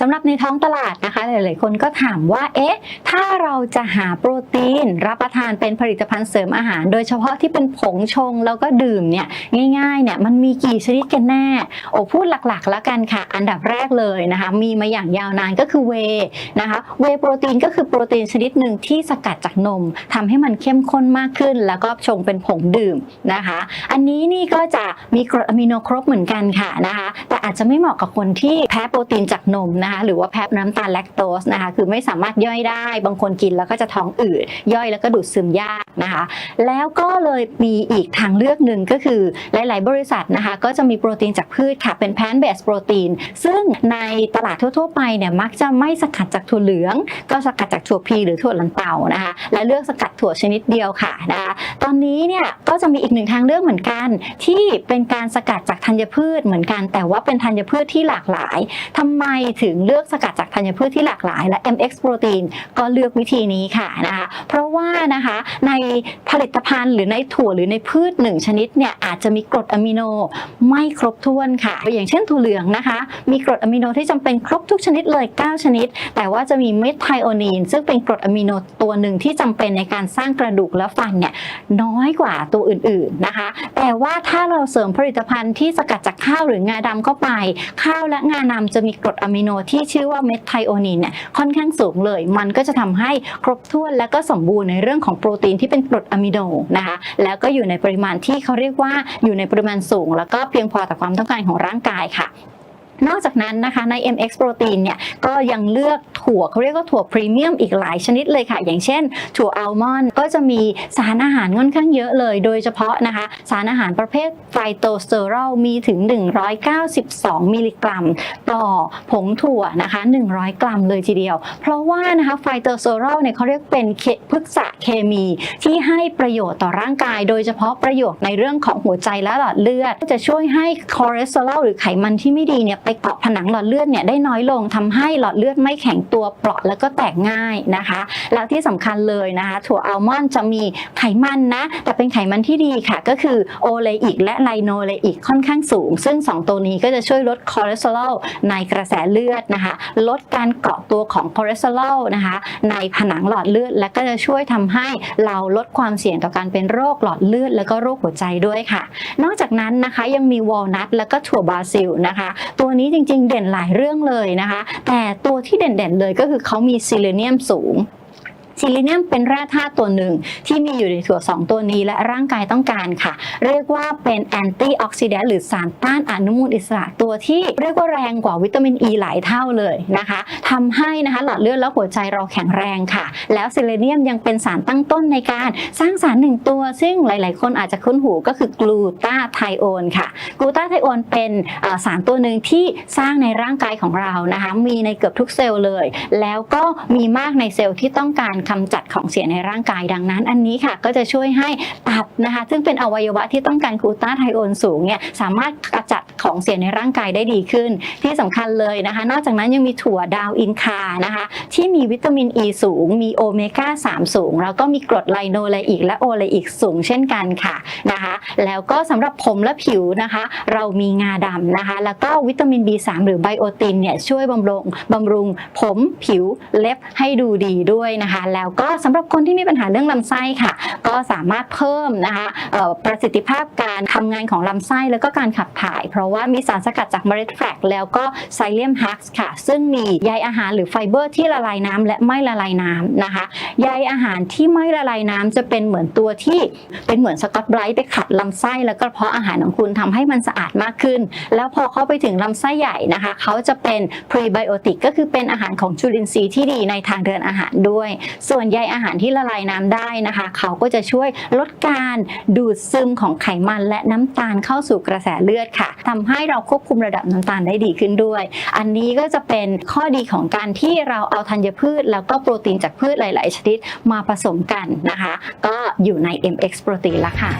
สำหรับในท้องตลาดนะคะ หลาย ๆ คนก็ถามว่า เอ๊ะ ถ้าเราจะหาโปรตีน รับประทานเป็นผลิตภัณฑ์เสริมอาหาร โดยเฉพาะที่เป็นผงชงแล้วก็ดื่มเนี่ยง่าย ๆ เนี่ยมันมีกี่ชนิดกันแน่ โอ้พูดหลัก ๆ แล้วกันค่ะ อันดับแรกเลยนะคะ มีมาอย่างยาวนานก็คือเวนะคะ เวโปรตีนก็คือโปรตีนชนิดหนึ่งที่สกัดจากนมทำให้มันเข้มข้นมากขึ้น แล้วก็ชงเป็นผงดื่มนะคะ อันนี้นี่ก็จะมีกรดอะมิโนครบเหมือนกันค่ะนะคะ แต่อาจจะไม่เหมาะกับคนที่แพ้โปรตีนจากนมนะคะหรือว่าแพ้น้ำตาลแลคโตสนะคะคือไม่สามารถย่อยได้ บางคนกินแล้วก็จะท้องอืดย่อยแล้วก็ดูดซึมยาก นะคะแล้วก็เลยมีอีกทางเลือกหนึ่งก็คือหลาย ๆ บริษัทนะคะก็จะมีโปรตีนจากพืชค่ะเป็นแพนเบสโปรตีน ซึ่งในตลาดทั่ว ๆ ไปเนี่ยมักจะไม่สกัดจากถั่วเหลือง ก็สกัดจากถั่วพีหรือถั่วลันเตานะคะและเลือกสกัดถั่วชนิดเดียวค่ะนะคะตอนนี้เนี่ยก็จะมีอีกหนึ่งทางเลือกเหมือนกัน ที่เป็นการสกัดจากธัญพืชเหมือนกัน แต่ว่าเป็นธัญพืชที่หลากหลายทำไมถึงเลือกสกัดจากธัญพืชที่หลากหลาย และ MX Protein ก็เลือกวิธีนี้ค่ะนะคะเพราะ ว่านะคะในผลิตภัณฑ์หรือในถั่วหรือในพืชหนึ่งชนิดเนี่ยอาจจะมีกรดอะมิโนไม่ครบถ้วนค่ะ อย่างเช่นถั่วเหลืองนะคะ มีกรดอะมิโนที่จำเป็นครบทุกชนิดเลย 9 ชนิด แต่ว่าจะมีเมทไทโอนีน ซึ่งเป็นกรดอะมิโนตัวหนึ่งที่จำเป็นในการสร้างกระดูกและฟันเนี่ยน้อยกว่าตัวอื่นๆนะคะ แต่ว่าถ้าเราเสริมผลิตภัณฑ์ที่สกัดจากข้าวหรืองาดำเข้าไป ข้าวและงาดำจะมีกรดอะมิโนที่ชื่อว่าเมทไทโอนีนเนี่ยค่อนข้างสูงเลย มันก็จะทำให้ครบถ้วนและก็สมบูรณ์ในเรื่องของโปรตีนที่เป็นกรดอะมิโนนะคะแล้วก็อยู่ในปริมาณที่เขาเรียกว่าอยู่ในปริมาณสูง แล้วก็เพียงพอต่อความต้องการของร่างกายค่ะ นอกจากนั้นนะคะใน MX Protein เนี่ยก็ยังเลือกถั่วเขาเรียกว่าถั่วพรีเมียมอีกหลายชนิดเลยค่ะ อย่างเช่น ถั่วอัลมอนด์ก็จะมีสารอาหารค่อนข้างเยอะเลย โดยเฉพาะนะคะ สารอาหารประเภทไฟโตสเตอรอลมีถึง 192 มิลลิกรัม ต่อผงถั่วนะคะ 100 กรัมเลยทีเดียว เพราะว่านะคะไฟโตสเตอรอลเนี่ยเขาเรียกเป็นเคพฤกษเคมีที่ให้ประโยชน์ต่อร่างกาย โดยเฉพาะประโยชน์ในเรื่องของหัวใจและหลอดเลือด จะช่วยให้คอเลสเตอรอลหรือไขมันที่ไม่ดีเนี่ยไปเกาะผนังหลอดเลือดเนี่ยได้น้อยลงทำให้หลอดเลือดไม่แข็งตัวเปราะแล้วก็แตกง่ายนะคะ แล้วที่สำคัญเลยนะคะถั่วอัลมอนด์จะมีไขมันนะ แต่เป็นไขมันที่ดีค่ะ ก็คือโอเลอิกและไลโนเลอิกค่อนข้างสูง ซึ่ง 2 ตัวนี้ก็จะช่วยลดคอเลสเตอรอลในกระแสเลือดนะคะ ลดการเกาะตัวของคอเลสเตอรอลนะคะ ในผนังหลอดเลือด และก็จะช่วยทำให้เราลดความเสี่ยงต่อการเป็นโรคหลอดเลือด แล้วก็โรคหัวใจด้วยค่ะ นอกจากนั้นนะคะยังมีวอลนัทแล้วก็ถั่วบราซิลนะคะ ตัวนี้จริงๆ เด่นหลายเรื่องเลยนะคะ แต่ตัวที่เด่นๆเลยก็คือเขามีซิเลเนียมสูง ซิลิเนียมเป็นแร่ธาตุตัวหนึ่งที่มีอยู่ในถั่ว 2 ตัวนี้และร่างกายต้องการค่ะ เรียกว่าเป็นแอนตี้ออกซิแดนต์หรือสารต้านอนุมูลอิสระตัวที่เรียกว่าแรงกว่าวิตามินอ e ีหลายเท่าเลยนะคะทำให้นะคะหลอดเลือดและหัวใจเราแข็งแรงค่ะ แล้วซิลิเนียมยังเป็นสารตั้งต้นในการสร้างสารหนึ่งตัว ซึ่งหลาย ๆ คนอาจจะคุ้นหูก็คือกลูตาไทโอนค่ะกลูตาไทโอนเป็นสารตัวหนึ่งที่สร้างในร่างกายของเรานะคะมีในเกือบทุกเซลล์เลย แล้วก็มีมากในเซลล์ที่ต้องการกำจัดของเสียในร่างกายดังนั้น อันนี้ค่ะก็จะช่วยให้ตับนะคะ ซึ่งเป็นอวัยวะที่ต้องการกูต้าไทโอนสูงเนี่ยสามารถกำจัดของเสียในร่างกายได้ดีขึ้น ที่สำคัญเลยนะคะ นอกจากนั้นยังมีถั่วดาวอินคานะคะ ที่มีวิตามินอ e ีสูง มีโอเมก้า3 สูง แล้วก็มีกรดไลโนเลอิกและโอเลอิกสูงเช่นกันค่ะนะคะ แล้วก็สำหรับผมและผิวนะคะ เรามีงาดำนะคะ แล้วก็วิตามิน B3 หรือไบโอตินเนี่ยช่วยบำรุงบำรุงผมผิวเล็บให้ดูดีด้วยนะคะแล้วก็สำหรับคนที่มีปัญหาเรื่องลำไส้ค่ะ ก็สามารถเพิ่มนะคะประสิทธิภาพการทำงานของลำไส้แล้วก็การขับถ่าย เพราะว่ามีสารสกัดจากเมล็ดแฟลกแล้วก็ไซเลียมฮักส์ค่ะ ซึ่งมีใยอาหารหรือไฟเบอร์ที่ละลายน้ำและไม่ละลายน้ำนะคะใยอาหารที่ไม่ละลายน้ำจะเป็นเหมือนตัวที่เป็นเหมือนสกอตไบรท์ไปขัดลำไส้แล้วก็เพาะอาหารของคุณทำให้มันสะอาดมากขึ้น แล้วพอเข้าไปถึงลำไส้ใหญ่นะคะ เขาจะเป็นพรีไบโอติกก็คือเป็นอาหารของจุลินทรีย์ที่ดีในทางเดินอาหารด้วยส่วนใยอาหารที่ละลายน้ำได้นะคะ เขาก็จะช่วยลดการดูดซึมของไขมันและน้ำตาลเข้าสู่กระแสเลือดค่ะทำให้เราควบคุมระดับน้ำตาลได้ดีขึ้นด้วย อันนี้ก็จะเป็นข้อดีของการที่เราเอาธัญพืช แล้วก็โปรตีนจากพืชหลาย ๆ ชนิดมาผสมกันนะคะ ก็อยู่ใน MX โปรตีนละค่ะ